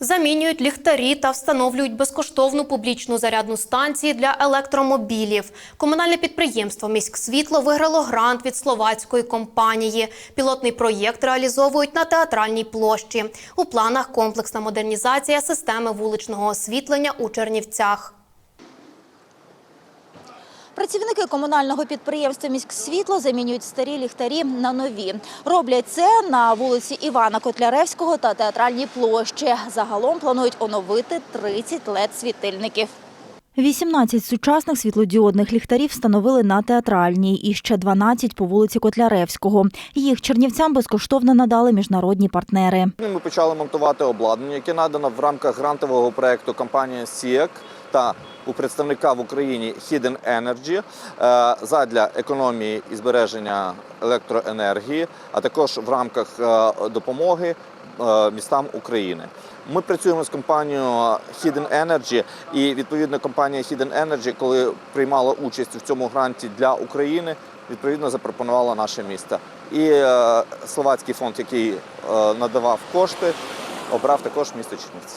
Замінюють ліхтарі та встановлюють безкоштовну публічну зарядну станцію для електромобілів. Комунальне підприємство «Міськсвітло» виграло грант від словацької компанії. Пілотний проєкт реалізовують на театральній площі. У планах комплексна модернізація системи вуличного освітлення у Чернівцях. Працівники комунального підприємства «Міськсвітло» замінюють старі ліхтарі на нові. Роблять це на вулиці Івана Котляревського та театральній площі. Загалом планують оновити 30 LED-світильників. 18 сучасних світлодіодних ліхтарів встановили на театральній і ще 12 по вулиці Котляревського. Їх чернівцям безкоштовно надали міжнародні партнери. Ми почали монтувати обладнання, яке надано в рамках грантового проекту компанії SIEC та у представника в Україні Hidden Energy е, задля економії і збереження електроенергії, а також в рамках е, допомоги е, містам України. Ми працюємо з компанією Hidden Energy, і відповідно компанія Hidden Energy, коли приймала участь в цьому гранті для України, відповідно запропонувала наше місто. І словацький фонд, який надавав кошти, обрав також місто Чернівці.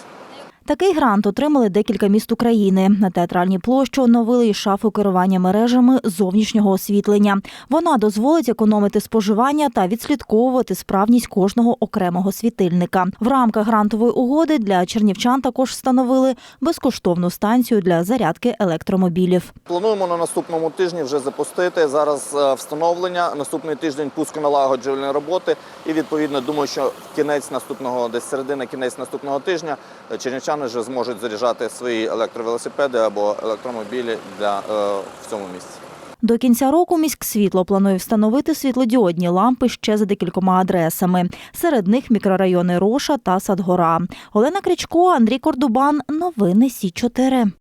Такий грант отримали декілька міст України. На театральній площі оновили і шафу керування мережами зовнішнього освітлення. Вона дозволить економити споживання та відслідковувати справність кожного окремого світильника. В рамках грантової угоди для чернівчан також встановили безкоштовну станцію для зарядки електромобілів. Плануємо на наступному тижні вже запустити зараз е, встановлення. Наступний тиждень пусконалагоджувальної роботи. І відповідно думаю, що кінець наступного, десь середина, кінець наступного тижня, е, чернівчани вже зможуть заряджати свої електровелосипеди або електромобілі для е, в цьому місці. До кінця року міськсвітло планує встановити світлодіодні лампи ще за декількома адресами. Серед них мікрорайони Роша та Садгора. Олена Кричко, Андрій Кордубан. Новини Сі 4